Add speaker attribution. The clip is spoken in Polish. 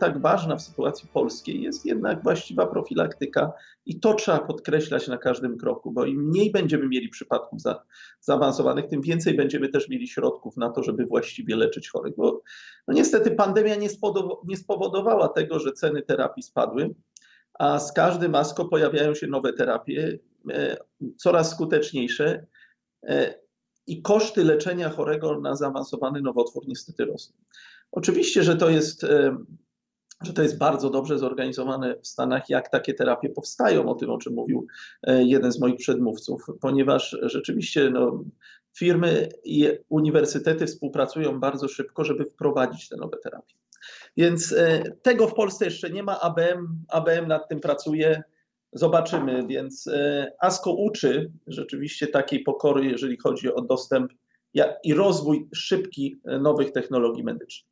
Speaker 1: tak ważna w sytuacji polskiej jest jednak właściwa profilaktyka i to trzeba podkreślać na każdym kroku, bo im mniej będziemy mieli przypadków za, zaawansowanych, tym więcej będziemy też mieli środków na to, żeby właściwie leczyć chorych. Bo no niestety pandemia nie, nie spowodowała tego, że ceny terapii spadły, a z każdym ASKO pojawiają się nowe terapie, e, coraz skuteczniejsze e, i koszty leczenia chorego na zaawansowany nowotwór niestety rosną. Oczywiście, że to jest, że to jest bardzo dobrze zorganizowane w Stanach, jak takie terapie powstają, o tym, o czym mówił e, jeden z moich przedmówców, ponieważ rzeczywiście no, firmy i uniwersytety współpracują bardzo szybko, żeby wprowadzić te nowe terapie. Więc e, tego w Polsce jeszcze nie ma, ABM, ABM nad tym pracuje. Zobaczymy, więc e, ASCO uczy rzeczywiście takiej pokory, jeżeli chodzi o dostęp i rozwój szybki nowych technologii medycznych.